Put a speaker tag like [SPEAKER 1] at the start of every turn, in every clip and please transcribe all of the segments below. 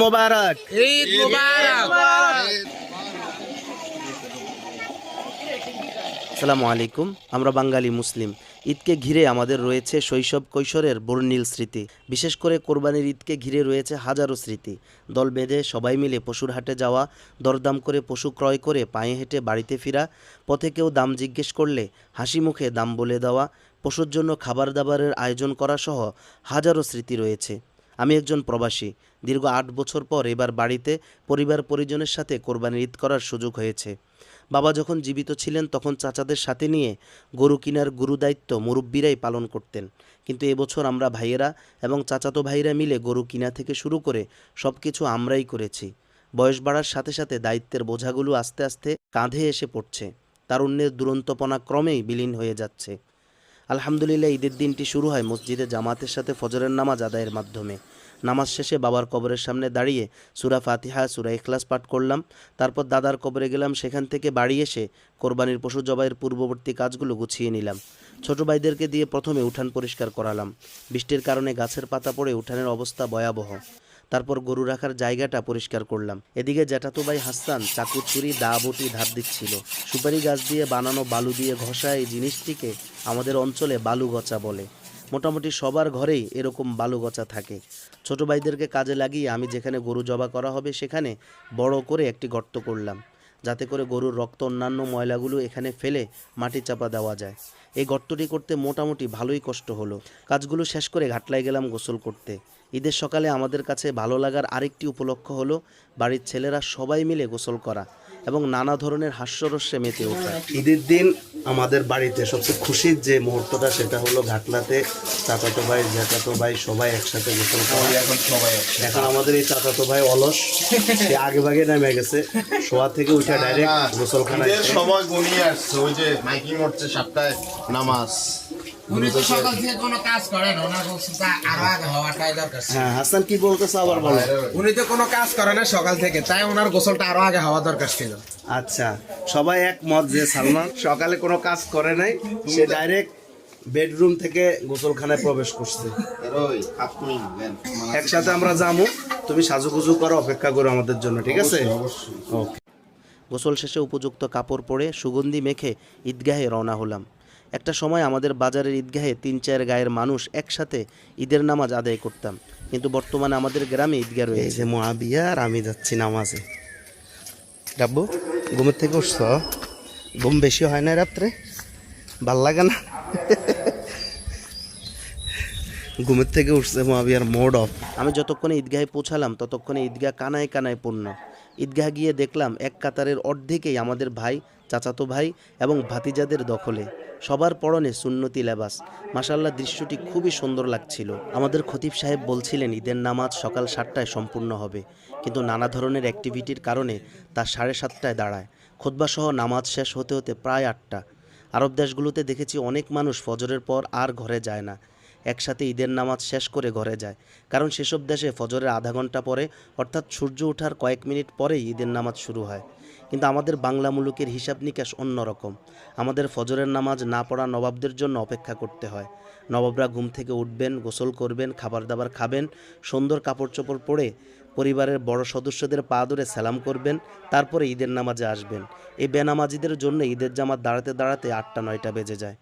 [SPEAKER 1] মোবারক।
[SPEAKER 2] ঈদ মুবারক।
[SPEAKER 1] আসসালামু আলাইকুম আমরা বাঙালি মুসলিম। ঈদকে ঘিরে আমাদের রয়েছে শৈশব কৈশোরের বর্ণিল স্মৃতি। বিশেষ করে কোরবানির ঈদকে ঘিরে রয়েছে হাজারো স্মৃতি। দল বেঁধে সবাই মিলে পশুর হাটে যাওয়া দরদাম করে পশু ক্রয় করে পায়ে হেঁটে বাড়িতে ফেরা পথে কেউ দাম জিজ্ঞেস করলে হাসি মুখে দাম বলে দেওয়া পশুর জন্য খাবার দাবারের আয়োজন করা সহ হাজারো স্মৃতি রয়েছে। আমি একজন প্রবাসী। দীর্ঘ আট বছর পর এবার বাড়িতে পরিবার পরিজনের সাথে কোরবানির ঈদ করার সুযোগ হয়েছে। বাবা যখন জীবিত ছিলেন তখন চাচাদের সাথে নিয়ে গরু কিনার গুরু দায়িত্ব মুরব্বীরাই পালন করতেন। কিন্তু এবছর আমরা ভাইয়েরা এবং চাচাতো ভাইরা মিলে গরু কিনা থেকে শুরু করে সব কিছু আমরাই করেছি। বয়স বাড়ার সাথে সাথে দায়িত্বের বোঝাগুলো আস্তে আস্তে কাঁধে এসে পড়ছে। তারুণ্যের দুরন্তপনা ক্রমেই বিলীন হয়ে যাচ্ছে। আলহামদুলিল্লাহ ঈদের দিনটি শুরু হয় মসজিদে জামাতের সাথে ফজরের নামাজ আদায়ের মাধ্যমে। নামাজ শেষে বাবার কবরের সামনে দাঁড়িয়ে সুরা ফাতিহা, সুরা ইখলাস পাঠ করলাম। তারপর দাদার কবরে গেলাম, সেখান থেকে বাড়ি এসে কোরবানির পশু জবাইয়ের পূর্ববর্তী কাজগুলো গুছিয়ে নিলাম। ছোট ভাইদেরকে দিয়ে প্রথমে উঠান পরিষ্কার করালাম। বৃষ্টির কারণে গাছের পাতা পড়ে উঠানের অবস্থা ভয়াবহ। তারপর গরু রাখার জায়গাটা পরিষ্কার করলাম। এদিকে জ্যাঠাতো ভাই হাসান চাকু ছুরি, দা বটি, ধার দিচ্ছিল। সুপারি গাছ দিয়ে বানানো বালু দিয়ে ঘষা এই জিনিসটিকে আমাদের অঞ্চলে বালু গচা বলে। মোটামুটি সবার ঘরেই এরকম বালু গচা থাকে। ছোট ভাইদেরকে কাজে লাগিয়ে আমি যেখানে গরু জবা করা হবে সেখানে বড় করে একটি গর্ত করলাম। যাতে করে গরুর রক্ত অন্যান্য ময়লাগুলো এখানে ফেলে মাটি চাপা দেওয়া যায়। এই গর্তটি করতে মোটামুটি ভালোই কষ্ট হলো। কাজগুলো শেষ করে ঘাটলায় গেলাম গোসল করতে। ঈদের সকালে আমাদের কাছে ভালো লাগার আরেকটি উপলক্ষ হলো বাড়ির ছেলেরা সবাই মিলে গোসল করা। এবং নানা ধরনের হাস্যরস্যে মেতে ওঠা। ঈদের দিন আমাদের বাড়িতে সবচেয়ে খুশির যে মুহূর্তটা সেটা হলো ঘাটলাতে চাচাতো ভাই জ্যাঠাতো ভাই সবাই একসাথে গোসল
[SPEAKER 3] এখন সবাই
[SPEAKER 1] এখন আমাদের এই চাচাতো ভাই অলস সে আগে ভাগে নেমে গেছে। শোয়া থেকে উঠে ডাইরেক্ট গোসলখানায়
[SPEAKER 3] ঈদের সময় ঘনিয়ে আসছে ওই যে মাইকিং হচ্ছে সাতটায় নামাজ।
[SPEAKER 2] উনি তো সকাল থেকে কোনো কাজ করেন ওনার বক্তৃতা আরও আগে হওয়াটাই দরকার
[SPEAKER 1] হ্যাঁ হাসান কি বলতেছে আবার বলো।
[SPEAKER 2] উনি তো কোনো কাজ করে না সকাল থেকে তাই ওনার গোসলটা আরও আগে হওয়া দরকার ছিল।
[SPEAKER 1] আচ্ছা সবাই একমত যে সালমান সকালে কোনো কাজ করে নাই সে ডাইরেক্ট বেডরুম থেকে গোসলখানায় প্রবেশ করছে। একসাথে আমরা যাব তুমি সাজুগুজু করো অপেক্ষা করো আমাদের জন্য ঠিক আছে?
[SPEAKER 3] অবশ্যই
[SPEAKER 1] ওকে গোসল শেষে উপযুক্ত কাপড় পরে সুগন্ধি মেখে ঈদগাহে রওনা হলাম। একটা সময় আমাদের বাজারের ঈদগাহে তিন চার গায়ের মানুষ একসাথে ঈদের নামাজ আদায় করতাম। কিন্তু বর্তমানে আমাদের গ্রামে ঈদগাহ রয়েছে। মহাবিয়া আর আমি যাচ্ছি নামাজে। ডাব্বু ঘুমের থেকে উঠছ? ঘুম বেশি হয় না রাত্রে? ভালো লাগে না? ঘুমের থেকে উঠছে মহাবিয়ার মোড অফ। আমি যতক্ষণে ঈদগাহে পৌঁছালাম ততক্ষণে ঈদগাহ কানায় কানায় পূর্ণ। ঈদগাহ গিয়ে দেখলাম এক কাতারের অর্ধেকেই আমাদের ভাই, চাচাতো ভাই এবং ভাতিজাদের দখলে। সবার পরনে সুন্নতি লেবাস। মাসাল্লাহ দৃশ্যটি খুবই সুন্দর লাগছিল। আমাদের খতিব সাহেব বলছিলেন, ঈদের নামাজ সকাল সাতটায় সম্পূর্ণ হবে। কিন্তু নানা ধরনের অ্যাক্টিভিটির কারণে তা সাড়ে সাতটায় দাঁড়ায়। খোদবাসহ নামাজ শেষ হতে হতে প্রায় আটটা। আরব দেশগুলোতে দেখেছি অনেক মানুষ ফজরের পর আর ঘরে যায় না। একসাথে ঈদের নামাজ শেষ করে ঘরে যায়। কারণ সেসব দেশে ফজরের আধা ঘণ্টা পরে, অর্থাৎ সূর্য ওঠার কয়েক মিনিট পরেই ঈদের নামাজ শুরু হয়। কিন্তু আমাদের বাংলা মুলুকের হিসাব নিকাশ অন্যরকম আমাদের ফজরের নামাজ না পড়া নবাবদের জন্য অপেক্ষা করতে হয়। নবাবরা ঘুম থেকে উঠবেন, গোসল করবেন খাবার দাবার খাবেন, সুন্দর কাপড় চোপড় পরে পরিবারের বড় সদস্যদের পা ধরে সালাম করবেন, তারপরে ঈদের নামাজে আসবেন। এই বেনামাজিদের জন্য ঈদের জামাত দাঁড়াতে দাঁড়াতে আটটা নয়টা বেজে যায়।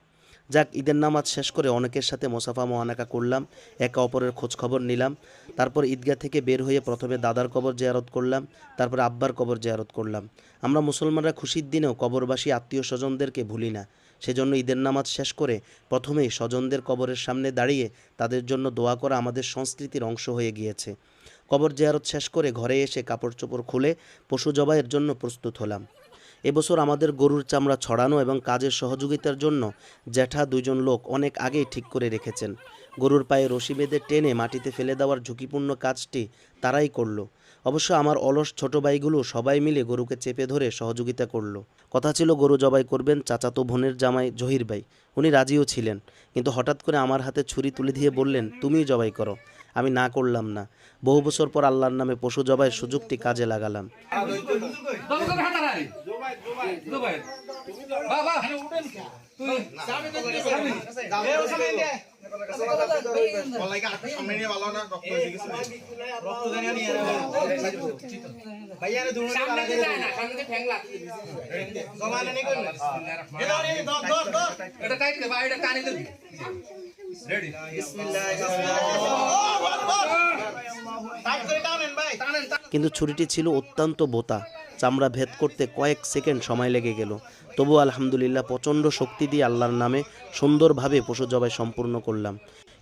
[SPEAKER 1] যাক, ঈদের নামাজ শেষ করে অনেকের সাথে মোসাফা মোহানাকা করলাম, একে অপরের খোঁজ খবর নিলাম, তারপর ঈদগাহ থেকে বের হয়ে প্রথমে দাদার কবর জেয়ারত করলাম, তারপর আব্বার কবর জিয়ারত করলাম। আমরা মুসলমানরা খুশির দিনেও কবরবাসী আত্মীয় স্বজনদেরকে ভুলি না। সেজন্য ঈদের নামাজ শেষ করে প্রথমেই স্বজনদের কবরের সামনে দাঁড়িয়ে তাদের জন্য দোয়া করা আমাদের সংস্কৃতির অংশ হয়ে গিয়েছে। কবর জিয়ারত শেষ করে ঘরে এসে কাপড় চোপড় খুলে পশু জবাইয়ের জন্য প্রস্তুত হলাম। এবছর আমাদের গরুর চামড়া ছড়ানো এবং কাজের সহযোগিতার জন্য জ্যাঠা দুজন লোক অনেক আগেই ঠিক করে রেখেছেন। গরুর পায়ে রশি বেঁধে টেনে মাটিতে ফেলে দেওয়ার ঝুঁকিপূর্ণ কাজটি তারাই করল। অবশ্য আমার অলস ছোট ভাইগুলো সবাই মিলে গরুকে চেপে ধরে সহযোগিতা করল। কথা ছিল, গরু জবাই করবেন চাচাতো বোনের জামাই জহির ভাই। উনি রাজিও ছিলেন, কিন্তু হঠাৎ করে আমার হাতে ছুরি তুলে দিয়ে বললেন, তুমিই জবাই করো। আমি না করলাম না। বহু বছর পর আল্লাহর নামে পশু জবাইয়ের সুযোগটি কাজে লাগালাম।
[SPEAKER 3] সামনে নিয়ে ভালো না রক্ত গেছে
[SPEAKER 2] সামনে যায় না সামনে ঠ্যাং লাগছে এটা কাটতে বা এটা টানি দিবি রেডি
[SPEAKER 1] কিন্তু ছুরিটি ছিল অত্যন্ত বোতা। চামড়া ভেদ করতে কয়েক সেকেন্ড সময় লেগে গেল। তবু আলহামদুলিল্লাহ প্রচণ্ড শক্তি দিয়ে আল্লাহর নামে সুন্দরভাবে পশু জবাই সম্পূর্ণ করলাম।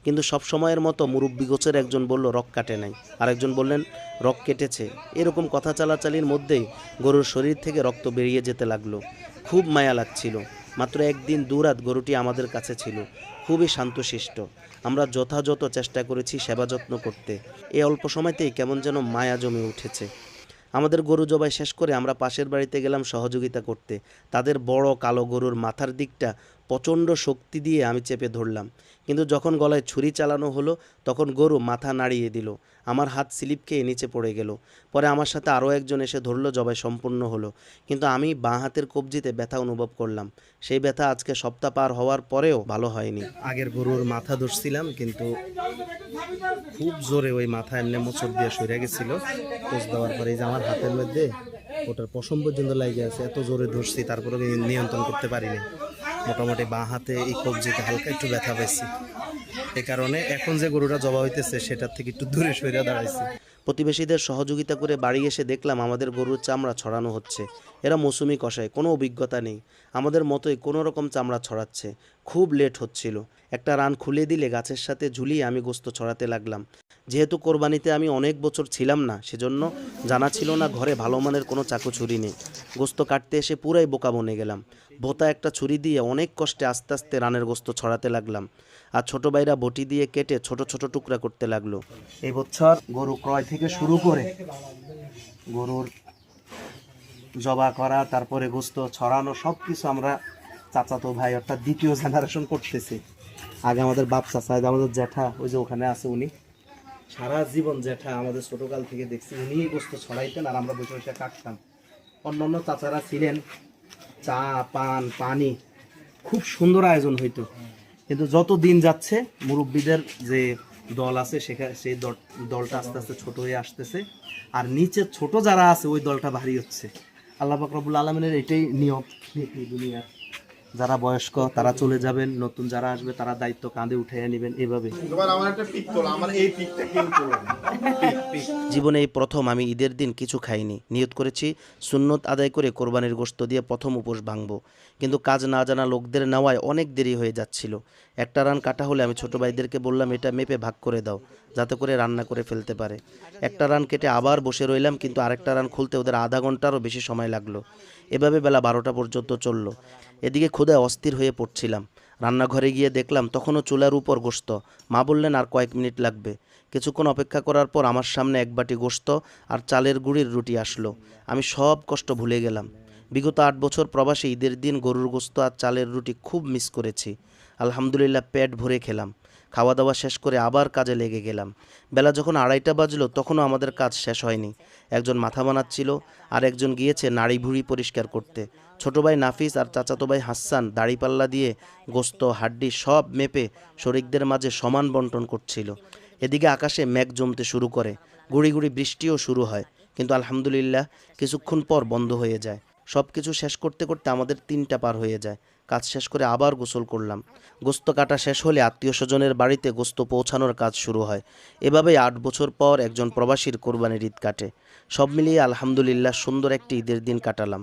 [SPEAKER 1] কিন্তু সব সময়ের মতো মুরব্বী গোছের একজন বলল, রক কাটে নাই। আরেকজন বললেন, রক কেটেছে। এরকম কথা চালাচালির মধ্যেই গরুর শরীর থেকে রক্ত বেরিয়ে যেতে লাগল। খুব মায়া লাগছিল। মাত্র একদিন দুরাত গরুটি আমাদের কাছে ছিল। খুবই শান্তশিষ্ট। আমরা যথাযথ চেষ্টা করেছি সেবা যত্ন করতে। এই অল্প সময়তেই কেমন যেন মায়া জমে উঠেছে। আমাদের গরু জবাই শেষ করে আমরা পাশের বাড়িতে গেলাম সহযোগিতা করতে। তাদের বড় কালো গরুর মাথার দিকটা প্রচণ্ড শক্তি দিয়ে আমি চেপে ধরলাম। কিন্তু যখন গলায় ছুরি চালানো হলো, তখন গরু মাথা নাড়িয়ে দিল। আমার হাত স্লিপ খেয়ে নিচে পড়ে গেল। পরে আমার সাথে আরও একজন এসে ধরলো, জবাই সম্পূর্ণ হলো। কিন্তু আমি বাঁ হাতের কবজিতে ব্যথা অনুভব করলাম। সেই ব্যথা আজকে সপ্তাহ পার হওয়ার পরেও ভালো হয়নি। আগের গরুর মাথা ধরছিলাম, কিন্তু খুব জোরে ওই মাথা এমনি মোচড় দিয়ে সরে গেছিল। কোচ দেওয়ার পরে যে আমার হাতের মধ্যে ওটার পশম পর্যন্ত লাগে আছে, এত জোরে ধরছি তারপরে নিয়ন্ত্রণ করতে পারিনি। মোটামুটি বাঁ হাতে এই কবজিতে হালকা একটু ব্যথা পাইছি। এ কারণে এখন যে গরুটা জবা হইতেছে, সেটার থেকে একটু দূরে সরে দাঁড়াইছি। প্রতিবেশীদের সহযোগিতা করে বাড়ি এসে দেখলাম আমাদের গরুর চামড়া ছড়ানো হচ্ছে। এরা মৌসুমি কষায়, কোনো অভিজ্ঞতা নেই। আমাদের মতোই কোনো রকম চামড়া ছড়াচ্ছে। খুব লেট হচ্ছিল। একটা রান খুলে দিলে গাছের সাথে ঝুলিয়ে আমি গোস্ত ছড়াতে লাগলাম। যেহেতু কোরবানিতে আমি অনেক বছর ছিলাম না, সেজন্য জানা ছিল না ঘরে ভালো মানের কোনো চাকু ছুরি নেই। গোস্ত কাটতে এসে পুরাই বোকা বনে গেলাম। ভোতা একটা ছুরি দিয়ে অনেক কষ্টে আস্তে আস্তে রানের গোস্ত ছড়াতে লাগলাম। আর ছোট ভাইরা বটি দিয়ে কেটে ছোট ছোট টুকরা করতে লাগল। এই বছর গরু ক্রয় থেকে শুরু করে গরুর জবা করা, তারপরে গোস্ত ছড়ানো সব কিছু আমরা চাচাতো ভাই অর্থাৎ দ্বিতীয় জেনারেশন করতেছি। আগে আমাদের বাপ চাচা আমাদের জ্যাঠা, ওই যে ওখানে আছে উনি। সারা জীবন জ্যাঠা, আমাদের ছোটকাল থেকে দেখছি উনি গোস্ত ছড়াইতেন আর আমরা বসে বসে কাটতাম। অন্যান্য চাচারা ছিলেন চা, পান, পানি, খুব সুন্দর আয়োজন হইতো। কিন্তু যত দিন যাচ্ছে, মুরব্বীদের যে দল আছে সেখানে সেই দল- দলটা আস্তে আস্তে ছোট হয়ে আসতেছে। আর নিচে ছোট যারা আছে, ওই দলটা ভারী হচ্ছে। আল্লাহ বাকরবুল আলমিনের এটাই নিয়ম। নীতি দুনিয়ার যারা বয়স্ক তারা চলে যাবেন নতুন যারা আসবে তারা দায়িত্ব কাঁধে উঠাইয়া নেবেন এভাবে। জীবনে এই প্রথম আমি ঈদের দিন কিছু খাইনি। নিয়ত করেছি সুন্নত আদায় করে কোরবানির গোশত দিয়ে প্রথম উপোস ভাঙবো। কিন্তু কাজ না জানা লোকদের নেওয়ায় অনেক দেরি হয়ে যাচ্ছিল। একটা রান কাটা হলে আমি ছোট ভাইদেরকে বললাম, এটা মেপে ভাগ করে দাও, যাতে করে রান্না করে ফেলতে পারে। একটা রান কেটে আবার বসে রইলাম, কিন্তু আরেকটা রান খুলতে ওদের আধা ঘন্টারও বেশি সময় লাগল। এভাবে বেলা বারোটা পর্যন্ত চলল। এদিকে ক্ষুদায় অস্থির হয়ে পড়ছিলাম। রান্নাঘরে গিয়ে দেখলাম, তখনও চুলার উপর গোস্ত মা বললেন, আর কয়েক মিনিট লাগবে। কিছুক্ষণ অপেক্ষা করার পর আমার সামনে এক বাটি গোস্ত আর চালের গুঁড়ির রুটি আসলো। আমি সব কষ্ট ভুলে গেলাম। বিগত আট বছর প্রবাসে ঈদের দিন গরুর গোস্ত আর চালের রুটি খুব মিস করেছি। আলহামদুলিল্লাহ পেট ভরে খেলাম। খাওয়া দাওয়া শেষ করে আবার কাজে লেগে গেলাম। বেলা যখন আড়াইটা বাজলো, তখনও আমাদের কাজ শেষ হয়নি। একজন মাথা বানাচ্ছিল আর একজন গিয়েছে নাড়ি ভুড়ি পরিষ্কার করতে। ছোট ভাই নাফিস আর চাচাতো ভাই হাসান দাড়িপাল্লা দিয়ে গোস্ত, হাড্ডি সব মেপে শরিকদের মাঝে সমান বন্টন করছিল। এদিকে আকাশে মেঘ জমতে শুরু করে। গুড়ি গুড়ি বৃষ্টিও শুরু হয়। কিন্তু আলহামদুলিল্লাহ কিছুক্ষণ পর বন্ধ হয়ে যায়। সব কিছু শেষ করতে করতে আমাদের তিনটা পার হয়ে যায়। কাজ শেষ করে আবার গোসল করলাম। গোস্ত কাটা শেষ হলে আত্মীয় স্বজনের বাড়িতে গোস্ত পৌঁছানোর কাজ শুরু হয়। এভাবেই আট বছর পর একজন প্রবাসীর কোরবানির ঈদ কাটে। সব মিলিয়ে আলহামদুলিল্লাহ সুন্দর একটি ঈদের দিন কাটালাম।